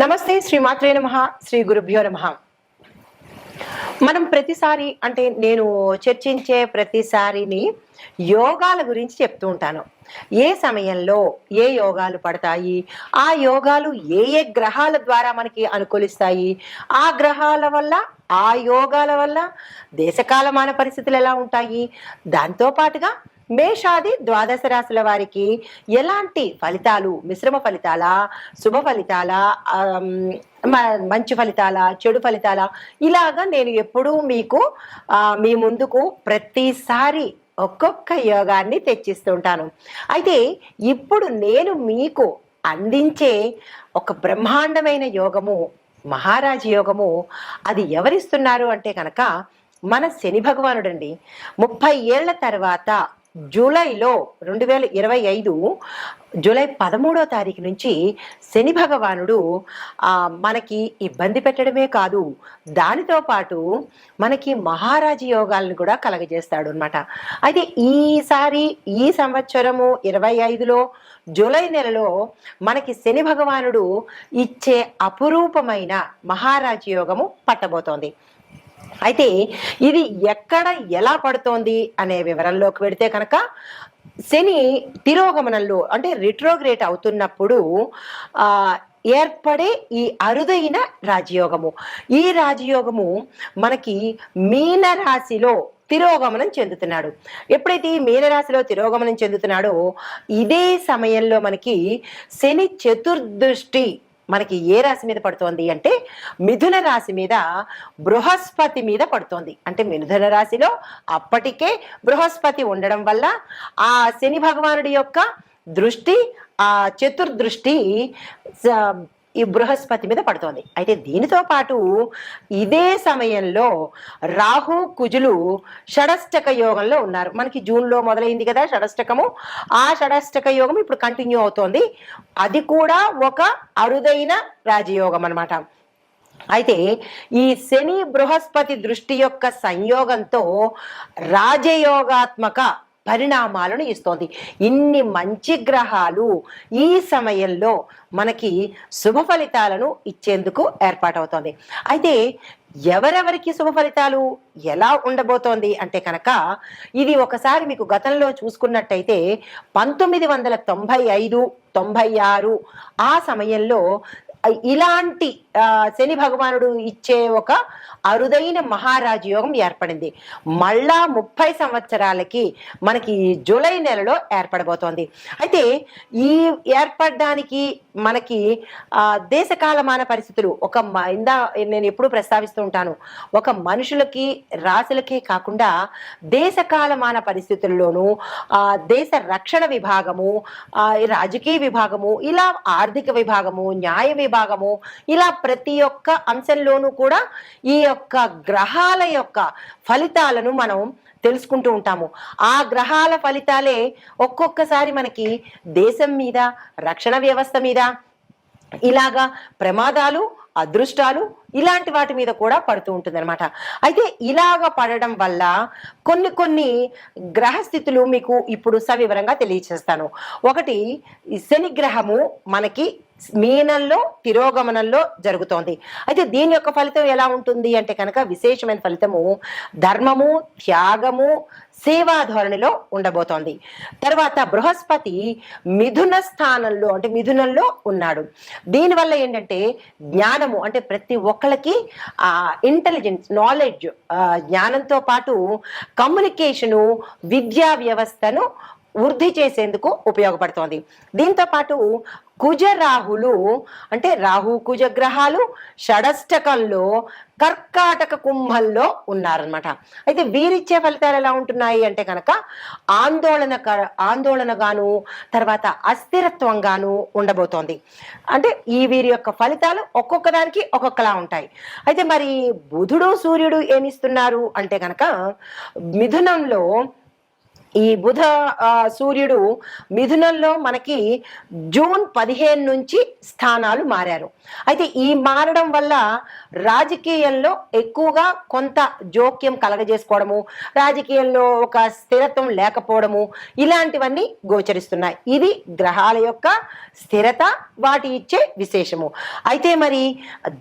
నమస్తే శ్రీ మాత్రే నమ శ్రీ గురుభ్యో నమ. మనం ప్రతిసారి అంటే నేను చర్చించే ప్రతిసారిని యోగాల గురించి చెప్తూ ఉంటాను. ఏ సమయంలో ఏ యోగాలు పడతాయి? ఆ యోగాలు ఏ ఏ గ్రహాల ద్వారా మనకి అనుకూలిస్తాయి? ఆ గ్రహాల వల్ల ఆ యోగాల వల్ల దేశకాలమాన పరిస్థితులు ఎలా ఉంటాయి? దాంతో పాటుగా మేషాది ద్వాదశ రాశుల వారికి ఎలాంటి ఫలితాలు మిశ్రమ ఫలితాల శుభ ఫలితాల మ- మంచి ఫలితాల చెడు ఫలితాల? ఇలాగా నేను ఎప్పుడూ మీకు మీ ముందుకు ప్రతిసారి ఒక్కొక్క యోగాన్ని తెచ్చిస్తుంటాను అయితే ఇప్పుడు నేను మీకు అందించే ఒక బ్రహ్మాండమైన యోగము మహారాజ యోగము అది ఎవరిస్తున్నారు అంటే కనుక మన శని భగవానుడండి. ముప్పై ఏళ్ళ తర్వాత జూలైలో రెండు వేల ఇరవై ఐదు జూలై పదమూడో తారీఖు నుంచి శని భగవానుడు మనకి ఇబ్బంది పెట్టడమే కాదు దానితో పాటు మనకి మహారాజు యోగాలను కూడా కలగజేస్తాడు అనమాట అయితే ఈసారి ఈ సంవత్సరము ఇరవై ఐదులో జూలై నెలలో మనకి శని భగవానుడు ఇచ్చే అపురూపమైన మహారాజు యోగము పట్టబోతోంది. అయితే ఇది ఎక్కడ ఎలా పడుతోంది అనే వివరంలోకి వెడితే కనుక శని తిరోగమనంలో అంటే రిట్రోగ్రేట్ అవుతున్నప్పుడు ఏర్పడే ఈ అరుదైన రాజయోగము. ఈ రాజయోగము మనకి మీన రాశిలో తిరోగమనం చెందుతున్నాడు. ఎప్పుడైతే ఈ మీనరాశిలో తిరోగమనం చెందుతున్నాడో ఇదే సమయంలో మనకి శని చతుర్దృష్టి మనకి ఏ రాశి మీద పడుతోంది అంటే మిథున రాశి మీద బృహస్పతి మీద పడుతోంది. అంటే మిథున రాశిలో అప్పటికే బృహస్పతి ఉండడం వల్ల ఆ శని భగవానుడి యొక్క దృష్టి ఆ చతుర్దృష్టి స- ఈ బృహస్పతి మీద పడుతోంది. అయితే దీనితో పాటు ఇదే సమయంలో రాహు కుజులు షడష్టక యోగంలో ఉన్నారు. మనకి జూన్లో మొదలైంది కదా షడష్టకము. ఆ షడష్టక యోగం ఇప్పుడు కంటిన్యూ అవుతోంది. అది కూడా ఒక అరుదైన రాజయోగం అన్నమాట. అయితే ఈ శని బృహస్పతి దృష్టి యొక్క సంయోగంతో రాజయోగాత్మక పరిణామాలను ఇస్తోంది. ఇన్ని మంచి గ్రహాలు ఈ సమయంలో మనకి శుభ ఫలితాలను ఇచ్చేందుకు ఏర్పాటవుతోంది. అయితే ఎవరెవరికి శుభ ఫలితాలు? ఎలా ఉండబోతోంది? అంటే కనుక ఇది ఒకసారి మీకు గతంలో చూసుకున్నట్టయితే పంతొమ్మిది వందల తొంభై ఐదు తొంభై ఆరు ఆ సమయంలో ఇలాంటి శని భగవానుడు ఇచ్చే ఒక అరుదైన మహారాజ యోగం ఏర్పడింది. మళ్ళా ముప్పై సంవత్సరాలకి మనకి జూలై నెలలో ఏర్పడబోతోంది. అయితే ఈ ఏర్పడడానికి మనకి దేశకాలమాన పరిస్థితులు ఒక మ- ఇందా నేను ఎప్పుడు ప్రస్తావిస్తూ ఉంటాను. ఒక మనుషులకి రాశులకే కాకుండా దేశకాలమాన పరిస్థితుల్లోనూ దేశ రక్షణ విభాగము రాజకీయ విభాగము ఇలా ఆర్థిక విభాగము న్యాయ భాగము. ఇలా ప్రతి ఒక్క అంశంలోనూ కూడా ఈ యొక్క గ్రహాల యొక్క ఫలితాలను మనం తెలుసుకుంటూ ఉంటాము. ఆ గ్రహాల ఫలితాలే ఒక్కొక్కసారి మనకి దేశం మీద రక్షణ వ్యవస్థ మీద ఇలాగా ప్రమాదాలు అదృష్టాలు ఇలాంటి వాటి మీద కూడా పడుతూ ఉంటుంది అనమాట అయితే ఇలాగ పడడం వల్ల కొన్ని కొన్ని గ్రహస్థితులు మీకు ఇప్పుడు సవివరంగా తెలియచేస్తాను. ఒకటి శని గ్రహము మనకి మీనంలో తిరోగమనంలో జరుగుతోంది. అయితే దీని యొక్క ఫలితం ఎలా ఉంటుంది అంటే కనుక విశేషమైన ఫలితము ధర్మము త్యాగము సేవా ధోరణిలో ఉండబోతోంది. తర్వాత బృహస్పతి మిథున స్థానంలో అంటే మిథునంలో ఉన్నాడు. దీనివల్ల ఏంటంటే జ్ఞానము అంటే ప్రతి ఒక్కళ్ళకి ఆ ఇంటెలిజెన్స్ నాలెడ్జ్ జ్ఞానంతో పాటు కమ్యూనికేషను విద్యా వ్యవస్థను వృద్ధి చేసేందుకు ఉపయోగపడుతోంది. దీంతో పాటు కుజ రాహులు అంటే రాహు కుజ గ్రహాలు షడష్టకంలో కర్కాటక కుంభంలో ఉన్నారనమాట అయితే వీరిచ్చే ఫలితాలు ఎలా ఉంటున్నాయి అంటే కనుక ఆందోళన ఆందోళనగాను తర్వాత అస్థిరత్వంగాను ఉండబోతోంది. అంటే ఈ వీరి యొక్క ఫలితాలు ఒక్కొక్క దానికి ఒక్కొక్కలా ఉంటాయి. అయితే మరి బుధుడు సూర్యుడు ఏమిస్తున్నారు అంటే కనుక మిథునంలో ఈ బుధ సూర్యుడు మిథునంలో మనకి జూన్ పదిహేను నుంచి స్థానాలు మారారు. అయితే ఈ మారడం వల్ల రాజకీయంలో ఎక్కువగా కొంత జోక్యం కలగజేసుకోవడము రాజకీయంలో ఒక స్థిరత్వం లేకపోవడము ఇలాంటివన్నీ గోచరిస్తున్నాయి. ఇది గ్రహాల యొక్క స్థిరత వాటి ఇచ్చే విశేషము. అయితే మరి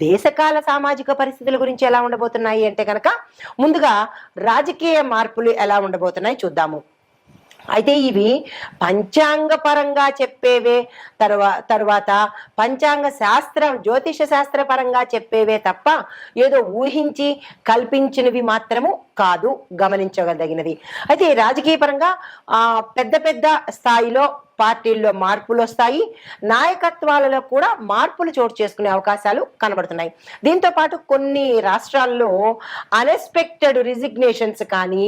దేశకాల సామాజిక పరిస్థితుల గురించి ఎలా ఉండబోతున్నాయి అంటే కనుక ముందుగా రాజకీయ మార్పులు ఎలా ఉండబోతున్నాయి చూద్దాము. అయితే ఇవి పంచాంగ పరంగా చెప్పేవే తర్వా తర్వాత పంచాంగ శాస్త్రం జ్యోతిష శాస్త్ర పరంగా చెప్పేవే తప్ప ఏదో ఊహించి కల్పించినవి మాత్రము కాదు గమనించగలదగినది అయితే రాజకీయపరంగా రాజకీయ పరంగా పెద్ద పెద్ద స్థాయిలో పార్టీల్లో మార్పులు వస్తాయి నాయకత్వాలలో కూడా మార్పులు చోటు చేసుకునే అవకాశాలు కనబడుతున్నాయి. దీంతో పాటు కొన్ని రాష్ట్రాల్లో అన్ఎక్స్పెక్టెడ్ రిజిగ్నేషన్స్ కానీ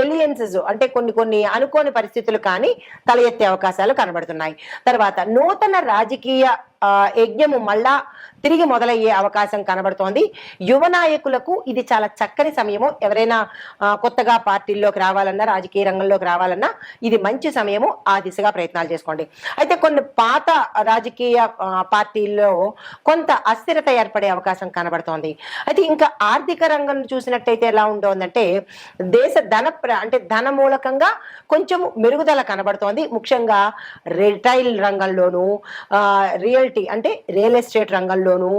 ఎలియన్సెస్ అంటే కొన్ని కొన్ని అనుకోని పరిస్థితులు కానీ తల ఎత్తే అవకాశాలు కనబడుతున్నాయి. తర్వాత నూతన రాజకీయ యజ్ఞము మళ్ళా తిరిగి మొదలయ్యే అవకాశం కనబడుతోంది. యువ నాయకులకు ఇది చాలా చక్కని సమయము. ఎవరైనా కొత్తగా పార్టీల్లోకి రావాలన్నా రాజకీయ రంగంలోకి రావాలన్నా ఇది మంచి సమయము. ఆ దిశగా ప్రయత్నాలు చేసుకోండి. అయితే కొన్ని పాత రాజకీయ పార్టీల్లో కొంత అస్థిరత ఏర్పడే అవకాశం కనబడుతోంది. అయితే ఇంకా ఆర్థిక రంగం చూసినట్టయితే ఎలా ఉంటుందంటే దేశ ధన ప్ర- అంటే ధన మూలకంగా కొంచెం మెరుగుదల కనబడుతోంది. ముఖ్యంగా రిటైల్ రంగంలోను రియల్ రియల్టీ అంటే రియల్ ఎస్టేట్ రంగంలోనూ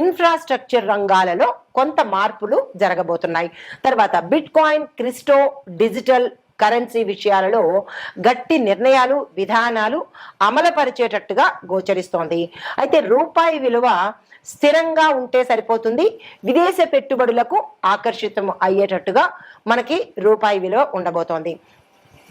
ఇన్ఫ్రాస్ట్రక్చర్ రంగాలలో కొంత మార్పులు జరగబోతున్నాయి. తర్వాత bitcoin crypto digital currency విషయాలలో గట్టి నిర్ణయాలు విధానాలు అమలుపరిచేటట్టుగా గోచరిస్తోంది. అయితే రూపాయి విలువ స్థిరంగా ఉంటే సరిపోతుంది. విదేశ పెట్టుబడులకు ఆకర్షితం అయ్యేటట్టుగా మనకి రూపాయి విలువ ఉండబోతోంది.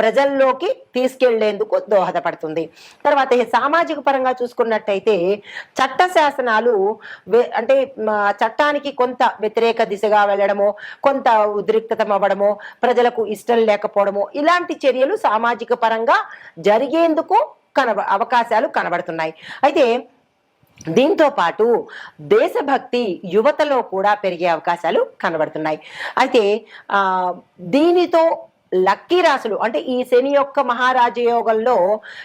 ప్రజల్లోకి తీసుకెళ్ళేందుకు దోహదపడుతుంది. తర్వాత సామాజిక పరంగా చూసుకున్నట్టయితే చట్ట శాసనాలు అంటే చట్టానికి కొంత వ్యతిరేక దిశగా వెళ్ళడము కొంత ఉద్రిక్తతం అవ్వడము ప్రజలకు ఇష్టం లేకపోవడము ఇలాంటి చర్యలు సామాజిక పరంగా జరిగేందుకు కనబ అవకాశాలు కనబడుతున్నాయి. అయితే దీంతో పాటు దేశభక్తి యువతలో కూడా పెరిగే అవకాశాలు కనబడుతున్నాయి. అయితే దీనితో లక్కీ రాసులు. అంటే ఈ శని యొక్క మహారాజయోగంలో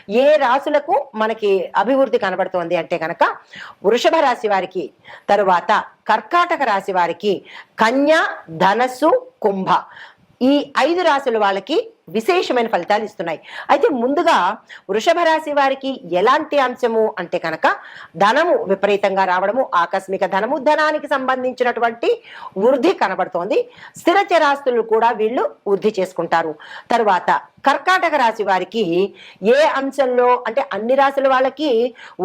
ఏ రాసులకు మనకి అభివృద్ధి కనబడుతోంది అంటే కనుక వృషభ రాశి వారికి తరువాత కర్కాటక రాశి వారికి కన్య ధనస్సు కుంభ. ఈ ఐదు రాశుల వాళ్ళకి విశేషమైన ఫలితాలు ఇస్తున్నాయి. అయితే ముందుగా వృషభ రాశి వారికి ఎలాంటి అంశము అంటే కనుక ధనము విపరీతంగా రావడము ఆకస్మిక ధనము ధనానికి సంబంధించినటువంటి వృద్ధి కనబడుతోంది. స్థిర చరాస్తులు కూడా వీళ్ళు వృద్ధి చేసుకుంటారు. తర్వాత కర్కాటక రాశి వారికి ఏ అంశంలో అంటే అన్ని రాశుల వాళ్ళకి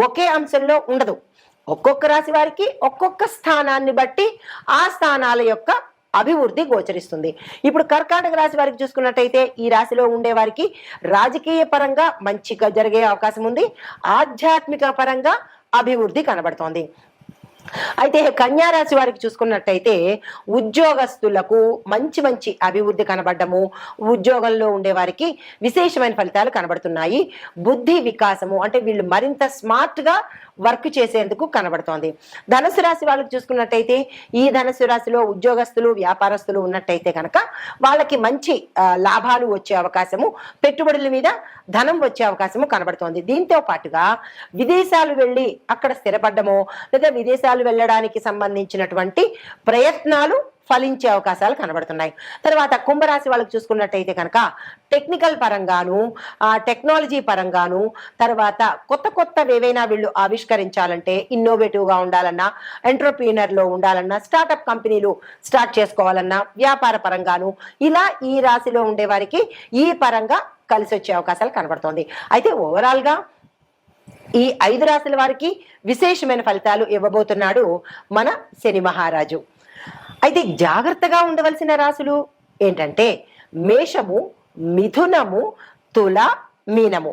ఒకే అంశంలో ఉండదు. ఒక్కొక్క రాశి వారికి ఒక్కొక్క స్థానాన్ని బట్టి ఆ స్థానాల యొక్క అభివృద్ధి గోచరిస్తుంది. ఇప్పుడు కర్కాటక రాశి వారికి చూసుకున్నట్టయితే ఈ రాశిలో ఉండే వారికి రాజకీయ పరంగా మంచిగా జరిగే అవకాశం ఉంది. ఆధ్యాత్మిక పరంగా అభివృద్ధి కనబడుతోంది. అయితే కన్యా రాశి వారికి చూసుకున్నట్టయితే ఉద్యోగస్తులకు మంచి మంచి అభివృద్ధి కనబడము ఉద్యోగంలో ఉండే వారికి విశేషమైన ఫలితాలు కనబడుతున్నాయి. బుద్ధి వికాసము అంటే వీళ్ళు మరింత స్మార్ట్గా వర్క్ చేసేందుకు కనబడుతోంది. ధనుసు రాశి వాళ్ళకి చూసుకున్నట్టయితే ఈ ధనుసు రాశిలో ఉద్యోగస్తులు వ్యాపారస్తులు ఉన్నట్టయితే కనుక వాళ్ళకి మంచి లాభాలు వచ్చే అవకాశము పెట్టుబడుల మీద ధనం వచ్చే అవకాశము కనబడుతోంది. దీంతో పాటుగా విదేశాలు వెళ్ళి అక్కడ స్థిరపడ్డము లేదా విదేశాలు వెళ్ళడానికి సంబంధించినటువంటి ప్రయత్నాలు ఫలించే అవకాశాలు కనబడుతున్నాయి. తర్వాత కుంభరాశి వాళ్ళకి చూసుకున్నట్టయితే కనుక టెక్నికల్ పరంగాను ఆ, టెక్నాలజీ పరంగాను తర్వాత కొత్త కొత్త ఏవైనా వీళ్ళు ఆవిష్కరించాలంటే ఇన్నోవేటివ్గా ఉండాలన్నా ఎంటర్ప్రీనర్లో ఉండాలన్నా స్టార్టప్ కంపెనీలు స్టార్ట్ చేసుకోవాలన్నా వ్యాపార పరంగాను ఇలా ఈ రాశిలో ఉండే వారికి ఈ పరంగా కలిసి వచ్చే అవకాశాలు కనబడుతోంది. అయితే ఓవరాల్గా ఈ ఐదు రాశుల వారికి విశేషమైన ఫలితాలు ఇవ్వబోతున్నాడు మన శని మహారాజు. అయితే జాగ్రత్తగా ఉండవలసిన రాశులు ఏంటంటే మేషము మిథునము తుల మీనము.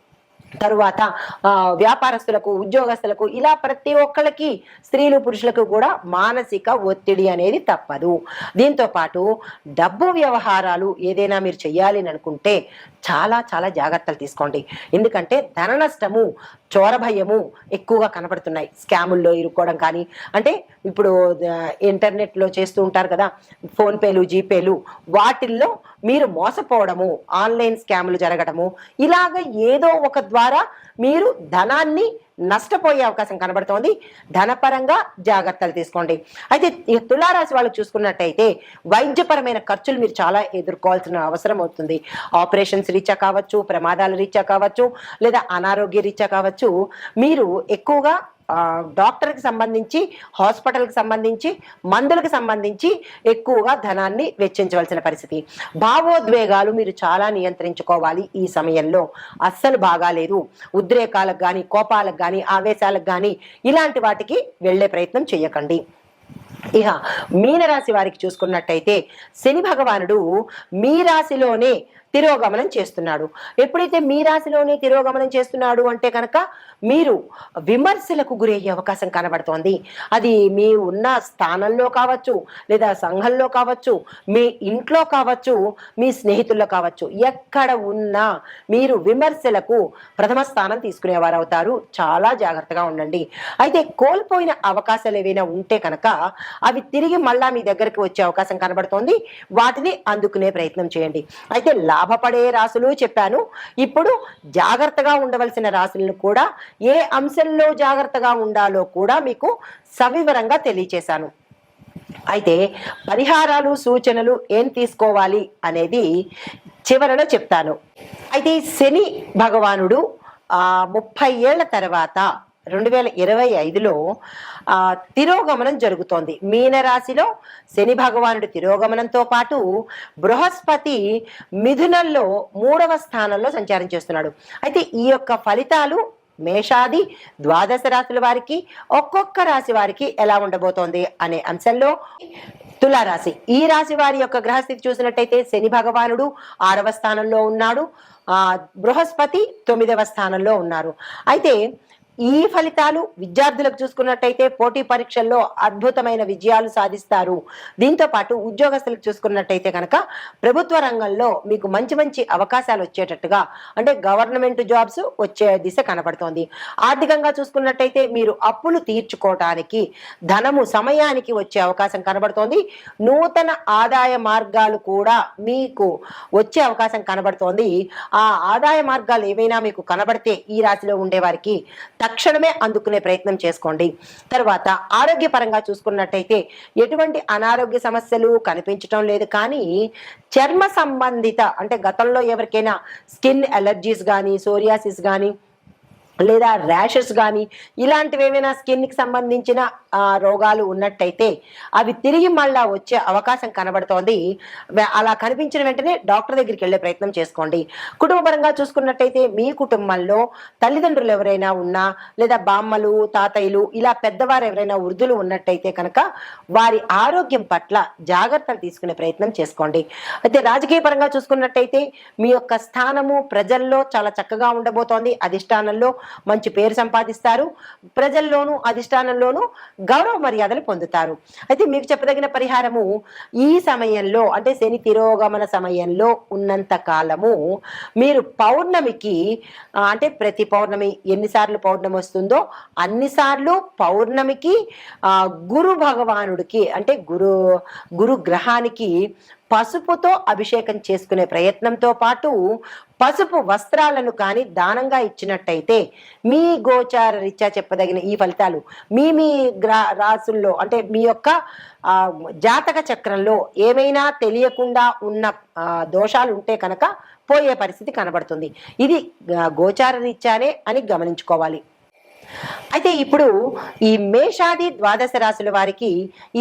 తరువాత ఆ, వ్యాపారస్తులకు ఉద్యోగస్తులకు ఇలా ప్రతి ఒక్కళ్ళకి స్త్రీలు పురుషులకు కూడా మానసిక ఒత్తిడి అనేది తప్పదు. దీంతో పాటు డబ్బు వ్యవహారాలు ఏదైనా మీరు చేయాలి అని అనుకుంటే చాలా చాలా జాగ్రత్తలు తీసుకోండి. ఎందుకంటే ధన నష్టము చోరభయము ఎక్కువగా కనబడుతున్నాయి స్కాముల్లో ఇరుక్కోవడం కానీ అంటే ఇప్పుడు ఇంటర్నెట్లో చేస్తూ ఉంటారు కదా ఫోన్పేలు జీపేలు వాటిల్లో మీరు మోసపోవడము ఆన్లైన్ స్కాములు జరగడము ఇలాగ ఏదో ఒక ద్వారా మీరు ధనాన్ని నష్టపోయే అవకాశం కనబడుతోంది. ధనపరంగా జాగ్రత్తలు తీసుకోండి. అయితే ఈ తులారాశి వాళ్ళు చూసుకున్నట్టయితే వైద్యపరమైన ఖర్చులు మీరు చాలా ఎదుర్కోవాల్సిన అవసరం అవుతుంది. ఆపరేషన్స్ రీత్యా కావచ్చు ప్రమాదాల రీత్యా కావచ్చు లేదా అనారోగ్య రీత్యా కావచ్చు మీరు ఎక్కువగా డాక్టర్కి సంబంధించి హాస్పిటల్కి సంబంధించి మందులకు సంబంధించి ఎక్కువగా ధనాన్ని వెచ్చించవలసిన పరిస్థితి. భావోద్వేగాలు మీరు చాలా నియంత్రించుకోవాలి ఈ సమయంలో. అస్సలు బాగాలేదు ఉద్రేకాలకు కానీ కోపాలకు కానీ ఆవేశాలకు కానీ ఇలాంటి వాటికి వెళ్ళే ప్రయత్నం చేయకండి ఇక మీనరాశి వారికి చూసుకున్నట్టయితే శని భగవానుడు మీ రాశిలోనే తిరోగమనం చేస్తున్నాడు. ఎప్పుడైతే మీ రాశిలోనే తిరోగమనం చేస్తున్నాడు అంటే కనుక మీరు విమర్శలకు గురయ్యే అవకాశం కనబడుతోంది. అది మీ ఉన్న స్థానంలో కావచ్చు లేదా సంఘంలో కావచ్చు మీ ఇంట్లో కావచ్చు మీ స్నేహితుల్లో కావచ్చు ఎక్కడ ఉన్నా మీరు విమర్శలకు ప్రథమ స్థానం తీసుకునేవారు అవుతారు. చాలా జాగ్రత్తగా ఉండండి. అయితే కోల్పోయిన అవకాశాలు ఏవైనా ఉంటే కనుక అవి తిరిగి మళ్ళా మీ దగ్గరికి వచ్చే అవకాశం కనబడుతోంది. వాటిని అందుకునే ప్రయత్నం చేయండి. అయితే లాభపడే రాసులు చెప్పాను. ఇప్పుడు జాగ్రత్తగా ఉండవలసిన రాశులను కూడా ఏ అంశంలో జాగ్రత్తగా ఉండాలో కూడా మీకు సవివరంగా తెలియచేశాను. అయితే పరిహారాలు సూచనలు ఏం తీసుకోవాలి అనేది చివరలో చెప్తాను. అయితే శని భగవానుడు ఆ ముప్పై ఏళ్ళ తర్వాత రెండు వేల ఇరవై ఐదులో ఆ, తిరోగమనం జరుగుతోంది. మీనరాశిలో శని భగవానుడు తిరోగమనంతో పాటు బృహస్పతి మిథునంలో మూడవ స్థానంలో సంచారం చేస్తున్నాడు. అయితే ఈ యొక్క ఫలితాలు మేషాది ద్వాదశ రాశుల వారికి ఒక్కొక్క రాశి వారికి ఎలా ఉండబోతోంది అనే అంశంలో తులారాశి. ఈ రాశి వారి యొక్క గ్రహస్థితి చూసినట్టయితే శని భగవానుడు ఆరవ స్థానంలో ఉన్నాడు. ఆ బృహస్పతి తొమ్మిదవ స్థానంలో ఉన్నారు. అయితే ఈ ఫలితాలు విద్యార్థులకు చూసుకున్నట్టయితే పోటీ పరీక్షల్లో అద్భుతమైన విజయాలు సాధిస్తారు. దీంతో పాటు ఉద్యోగస్తులకు చూసుకున్నట్టయితే కనుక ప్రభుత్వ రంగంలో మీకు మంచి మంచి అవకాశాలు వచ్చేటట్టుగా అంటే గవర్నమెంట్ జాబ్స్ వచ్చే దిశ కనబడుతోంది ఆర్థికంగా చూసుకున్నట్టయితే మీరు అప్పులు తీర్చుకోవటానికి ధనము సమయానికి వచ్చే అవకాశం కనబడుతోంది. నూతన ఆదాయ మార్గాలు కూడా మీకు వచ్చే అవకాశం కనబడుతోంది. ఆ ఆదాయ మార్గాలు ఏవైనా మీకు కనబడితే ఈ రాశిలో ఉండేవారికి తక్షణమే అందుకునే ప్రయత్నం చేసుకోండి. తర్వాత ఆరోగ్యపరంగా చూసుకున్నట్టయితే ఎటువంటి అనారోగ్య సమస్యలు కనిపించడం లేదు. కానీ చర్మ సంబంధిత అంటే గతంలో ఎవరికైనా స్కిన్ అలర్జీస్ కానీ సోరియాసిస్ కానీ లేదా ర్యాషెస్ కానీ ఇలాంటివి ఏమైనా స్కిన్కి సంబంధించిన రోగాలు ఉన్నట్టయితే అవి తిరిగి మళ్ళా వచ్చే అవకాశం కనబడుతోంది. అలా కనిపించిన వెంటనే డాక్టర్ దగ్గరికి వెళ్ళే ప్రయత్నం చేసుకోండి. కుటుంబపరంగా చూసుకున్నట్టయితే మీ కుటుంబంలో తల్లిదండ్రులు ఎవరైనా ఉన్నా లేదా బామ్మలు తాతయ్యలు ఇలా పెద్దవారు ఎవరైనా వృద్ధులు ఉన్నట్టయితే కనుక వారి ఆరోగ్యం పట్ల జాగ్రత్తలు తీసుకునే ప్రయత్నం చేసుకోండి. అయితే రాజకీయ పరంగా చూసుకున్నట్టయితే మీ యొక్క స్థానము ప్రజల్లో చాలా చక్కగా ఉండబోతోంది. అధిష్టానంలో మంచి పేరు సంపాదిస్తారు. ప్రజల్లోనూ అధిష్టానంలోనూ గౌరవ మర్యాదలు పొందుతారు. అయితే మీకు చెప్పదగిన పరిహారము ఈ సమయంలో అంటే శని తిరోగమన సమయంలో ఉన్నంత కాలము మీరు పౌర్ణమికి అంటే ప్రతి పౌర్ణమి ఎన్నిసార్లు పౌర్ణమి వస్తుందో అన్నిసార్లు పౌర్ణమికి గురు భగవానుడికి అంటే గురు గురు గ్రహానికి పసుపుతో అభిషేకం చేసుకునే ప్రయత్నంతో పాటు పసుపు వస్త్రాలను కానీ దానంగా ఇచ్చినట్టయితే మీ గోచార రీత్యా చెప్పదగిన ఈ ఫలితాలు మీ మీ గ్రా రాసుల్లో అంటే మీ యొక్క జాతక చక్రంలో ఏమైనా తెలియకుండా ఉన్న దోషాలు ఉంటే కనుక పోయే పరిస్థితి కనబడుతుంది. ఇది గోచార రీత్యానే అని గమనించుకోవాలి. అయితే ఇప్పుడు ఈ మేషాది ద్వాదశ రాశుల వారికి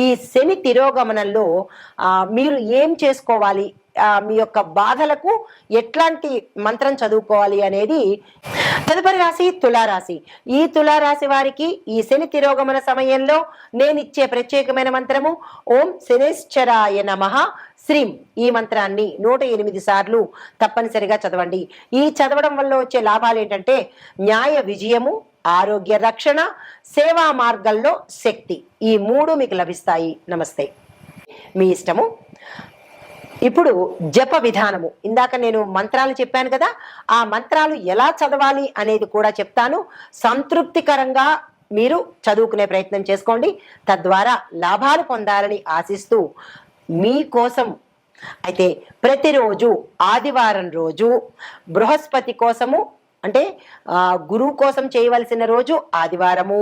ఈ శని తిరోగమనంలో మీరు ఏం చేసుకోవాలి? మీ యొక్క బాధలకు ఎట్లాంటి మంత్రం చదువుకోవాలి అనేది తదుపరి రాశి తులారాశి. ఈ తులారాశి వారికి ఈ శని తిరోగమన సమయంలో నేను ఇచ్చే ప్రత్యేకమైన మంత్రము ఓం శనిశ్చరాయ నమః. శ్రీం. ఈ మంత్రాన్ని నూట ఎనిమిది సార్లు తప్పనిసరిగా చదవండి. ఈ చదవడం వల్ల వచ్చే లాభాలు ఏంటంటే న్యాయ విజయము ఆరోగ్య రక్షణ సేవా మార్గంలో శక్తి. ఈ మూడు మీకు లభిస్తాయి. నమస్తే. మీ ఇష్టము? ఇప్పుడు జప విధానము. ఇందాక నేను మంత్రాలు చెప్పాను కదా ఆ మంత్రాలు ఎలా చదవాలి అనేది కూడా చెప్తాను. సంతృప్తికరంగా మీరు చదువుకునే ప్రయత్నం చేసుకోండి. తద్వారా లాభాలు పొందాలని ఆశిస్తూ మీకోసం అయితే ప్రతిరోజు ఆదివారం రోజు బృహస్పతి కోసము అంటే గురువు కోసం చేయవలసిన రోజు ఆదివారము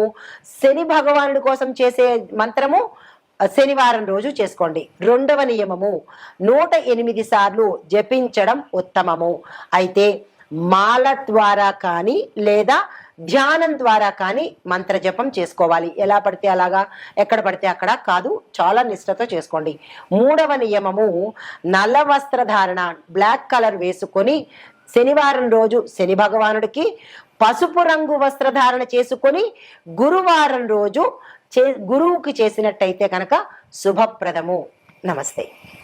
శని భగవానుడి కోసం చేసే మంత్రము శనివారం రోజు చేసుకోండి. రెండవ నియమము నూట ఎనిమిది సార్లు జపించడం ఉత్తమము. అయితే మాల ద్వారా కానీ లేదా ధ్యానం ద్వారా కానీ మంత్ర జపం చేసుకోవాలి. ఎలా పడితే అలాగా ఎక్కడ పడితే అక్కడ కాదు చాలా నిష్ఠతో చేసుకోండి. మూడవ నియమము నల్ల వస్త్రధారణ బ్లాక్ కలర్ వేసుకొని శనివారం రోజు శని భగవానుడికి పసుపు రంగు వస్త్రధారణ చేసుకొని గురువారం రోజు చే గురువుకి చేసినట్టయితే కనుక శుభప్రదము. నమస్తే.